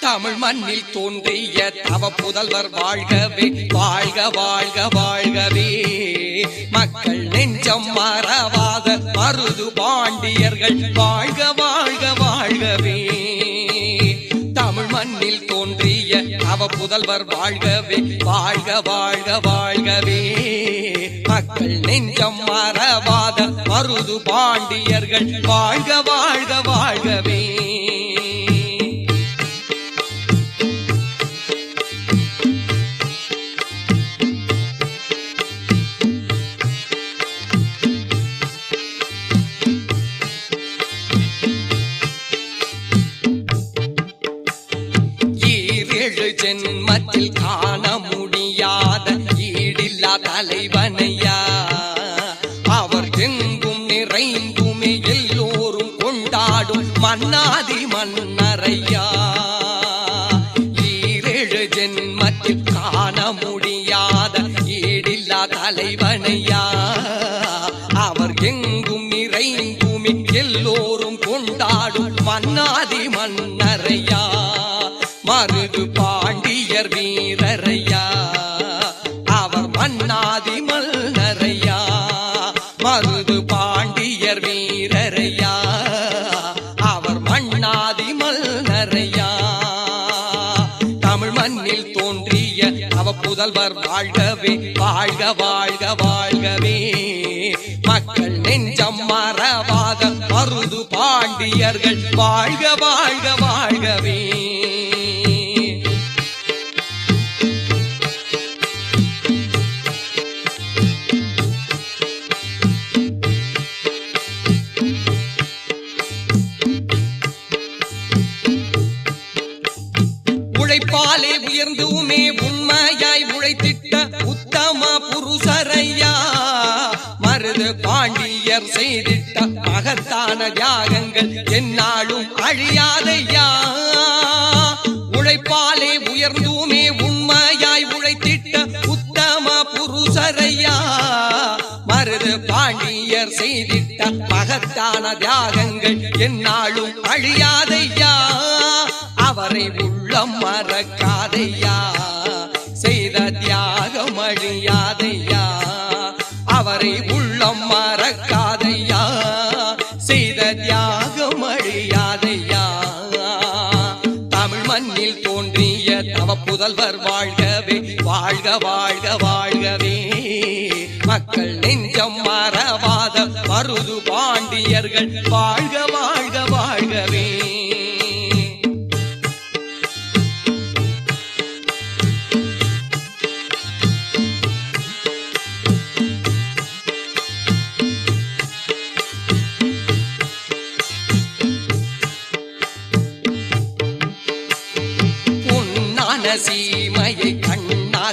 தமிழ் மண்ணில் தோன்றிய தவ புதல்வர் வாழ்கவே வாழ்க வாழ்க வாழ்கவே. மக்கள் நெஞ்சம் மறவாத மருது பாண்டியர்கள் வாழ்க வாழ்க வாழ்கவே. தமிழ் மண்ணில் தோன்றிய தவ புதல்வர் வாழ்கவே வாழ்க வாழ்க வாழ்கவே. மக்கள் நெஞ்சம் மறவாத மருது பாண்டியர்கள் வாழ்க வாழ்க வாழ்கவே. எங்கும் எல்லோரும் கொண்டாடும் மன்னாதி மன்னரையா. ஈரேழு ஜென்மத்தில் காண முடியாத ஈடில்லா தலைவனையா. அவர் எங்கும் நிறைந்துமே எல்லோரும் கொண்டாடும் மன்னாதி மன்னரையா. மருது பா மண்ணில் தோன்றிய அவ புதல்வர் வாழ்கவே வாழ்க வாழ்க வாழ்கவே. மக்கள் நெஞ்சம் மறவாத மருது பாண்டியர்கள் வாழ்க வாழ்க வாழ்கவே. மருது பாண்டியர் செய்திட்ட மகத்தான தியாகங்கள் என்னாலும் அழியாதையா? உழைப்பாலே உயர்ந்தூமே உண்மையாய் உழைத்திட்ட உத்தம புருஷரையா? மருது பாண்டியர் செய்திட்ட மகத்தான தியாகங்கள் என்னாலும் அழியாதையா? அவரை உள்ளம் மறக்காதையா? செய்த தியாகம் அழியாதையா? அவரை மண்ணில் தோன்றிய தவ புதல்வர் வாழ்கவே வாழ்க வாழ்க வாழ்கவே. மக்கள் நெஞ்சம் மறவாத மருது பாண்டியர்கள் வாழ்க வாழ்க.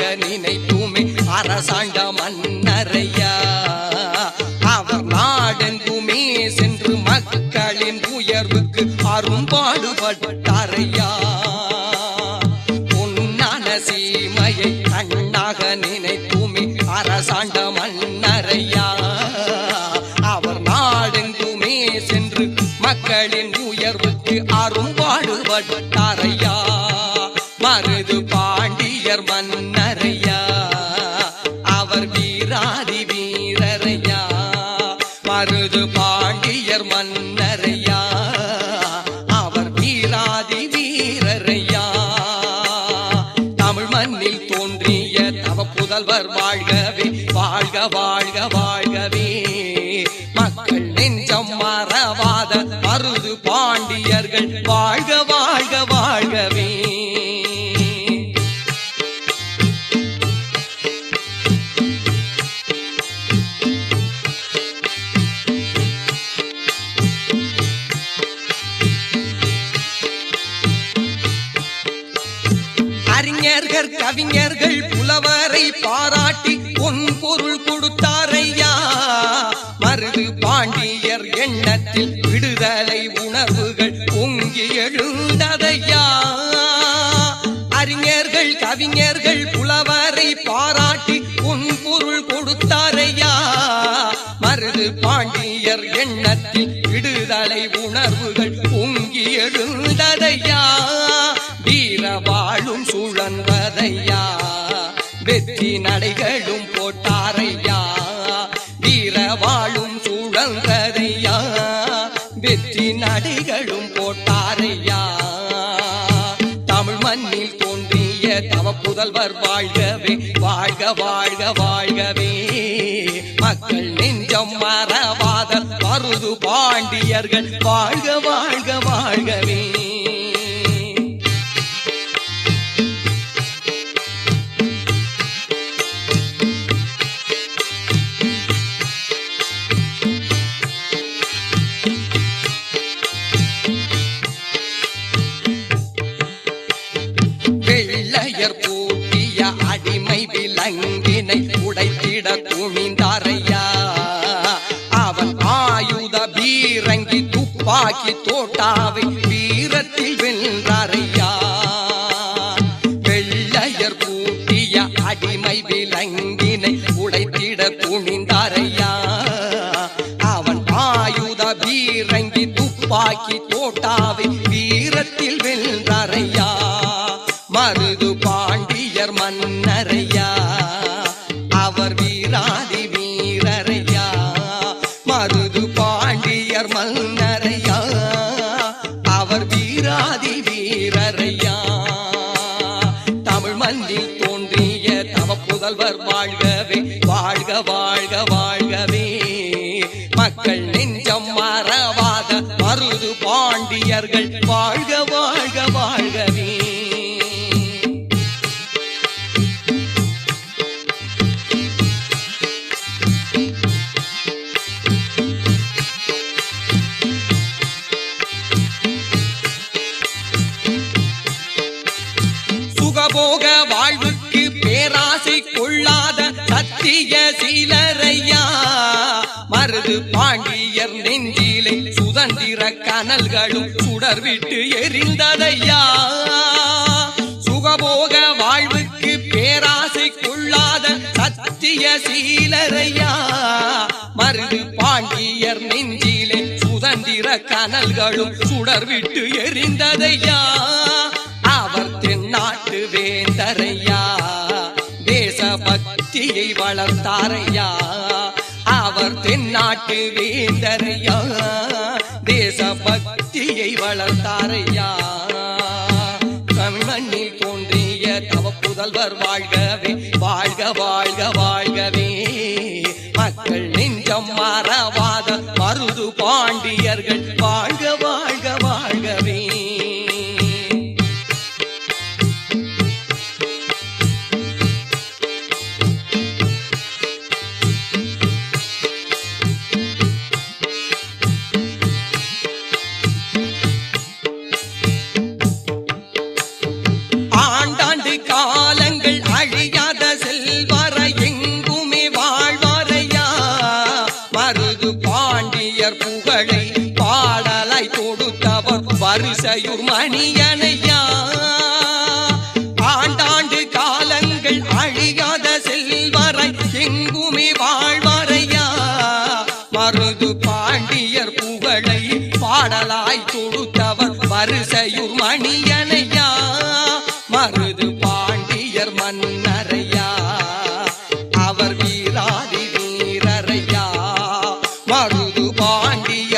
கண்ணாக நினைத்துமே அரசாண்ட மன்னரையா? அவர் நாடெங்குமே சென்று மக்களின் உயர்வுக்கு அரும்பாடுபட்டாரையா? பொன்னான சீமையை கண்ணாக நினைத்துமே அரசாண்ட மன்னரையா? அவர் நாடெங்குமே சென்று மக்களின் உயர்வுக்கு அரும்பாடுபட்டாரையா? தவ வாழ்க. பாராட்டி உன் பொருள் கொடுத்தாரையா? மருது பாண்டியர் எண்ணத்தில் விடுதலை உணர்வுகள் பொங்கி எழுந்ததையா? அறிஞர்கள் கவிஞர்கள் புலவரை பாராட்டி உன் பொருள் கொடுத்தாரையா? மருது பாண்டியர் எண்ணத்தில் விடுதலை உணர்வுகள் பொங்கி எழுந்ததையா? வீர வெற்றி நடைகளும் போட்டாரையா? வீர வாழும் சூழல்கதையா வெற்றி நடைகளும் போட்டாரையா? தமிழ் மண்ணில் தோன்றிய தவ புதல்வர் வாழ்கவே வாழ்க வாழ்க வாழ்கவே. மக்கள் நெஞ்சம் மறவாத மருது பாண்டியர்கள் வாழ்க வாழ்க வாழ்கவே. விலங்கினை உடைத்திட குவிந்தாரையா அவன் ஆயுத பீரங்கி துப்பாக்கி தோட்டாவை வீரத்தில் வென்றாரையா வெள்ளையர் கூட்டிய அடிமை விலங்கினை உடைத்திட துணிந்தாரையா அவன் ஆயுத பீரங்கி துப்பாக்கி தோட்டாவை வீரத்தில் வென்றாரையா வீராதி வீரரையா? தமிழ் மண்ணில் தோன்றிய தவ புதல்வர் வாழ்கவே வாழ்க வாழ்க வாழ்கவே. மக்கள் நெஞ்சம் மறவாத மருது பாண்டியர்கள் வாழ்க சத்திய சீலரையா? மருது பாண்டியர் நெஞ்சிலே சுதந்திர கனல்களும் சுடர்விட்டு எரிந்ததையா? சுகபோக வாழ்வுக்கு பேராசை கொள்ளாத சத்திய சீலரையா? மருது பாண்டியர் நெஞ்சிலே சுதந்திர கனல்களும் சுடர்விட்டு எரிந்ததையா? அவர் தென்னாட்டு வேந்தரையா? தேசபக்தியை வளர்த்தாரையா? அவர் தென்னாட்டு வேந்தரையா? தேசபக்தியை வளர்த்தாரையா? தமிழ் தோன்றிய தவ புதல்வர் வாழ்கவே வாழ்க வாழ்க வாழ்கவே. மக்கள் நெஞ்சம் மறவாத மருது பாண்டியர்கள் வாழ் அழியாத செல்வார எங்குமே வாழ்வாரையா? மருது பாண்டியர் புகழை பாடலாய் கொடுத்தவர் வரிசையூர் மணியனையா? ஆண்டாண்டு காலங்கள் அழியாத செல்வார எங்குமே வாழ்வாரையா? மருது பா